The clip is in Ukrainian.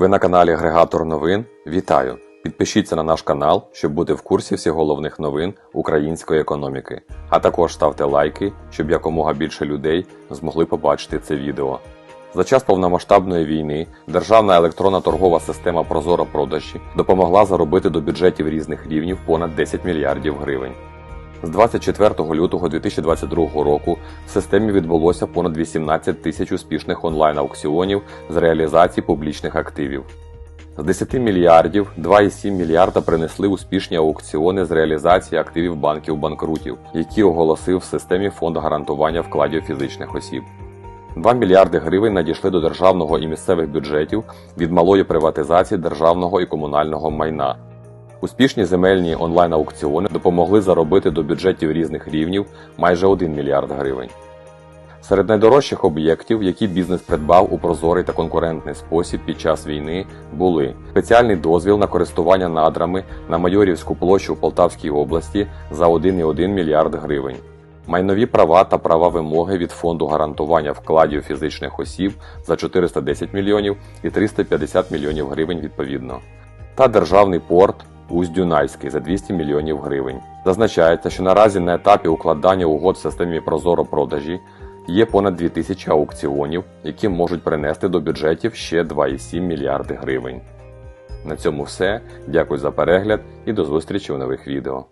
Ви на каналі Агрегатор новин. Вітаю! Підпишіться на наш канал, щоб бути в курсі всіх головних новин української економіки. А також ставте лайки, щоб якомога більше людей змогли побачити це відео. За час повномасштабної війни державна електронна торгова система Прозоро продажі допомогла заробити до бюджетів різних рівнів понад 10 мільярдів гривень. З 24 лютого 2022 року в системі відбулося понад 18 тисяч успішних онлайн-аукціонів з реалізації публічних активів. З 10 мільярдів 2,7 мільярда принесли успішні аукціони з реалізації активів банків банкрутів, які оголосив в системі фонд гарантування вкладів фізичних осіб. 2 мільярди гривень надійшли до державного і місцевих бюджетів від малої приватизації державного і комунального майна. Успішні земельні онлайн-аукціони допомогли заробити до бюджетів різних рівнів майже 1 мільярд гривень. Серед найдорожчих об'єктів, які бізнес придбав у прозорий та конкурентний спосіб під час війни, були спеціальний дозвіл на користування надрами на Майорівську площу в Полтавській області за 1,1 мільярд гривень, майнові права та права вимоги від фонду гарантування вкладів фізичних осіб за 410 мільйонів і 350 мільйонів гривень відповідно, та державний порт Усть-Дюнайський за 200 мільйонів гривень. Зазначається, що наразі на етапі укладання угод в системі Прозоро продажі є понад 2000 аукціонів, які можуть принести до бюджетів ще 2,7 мільярди гривень. На цьому все. Дякую за перегляд і до зустрічі у нових відео.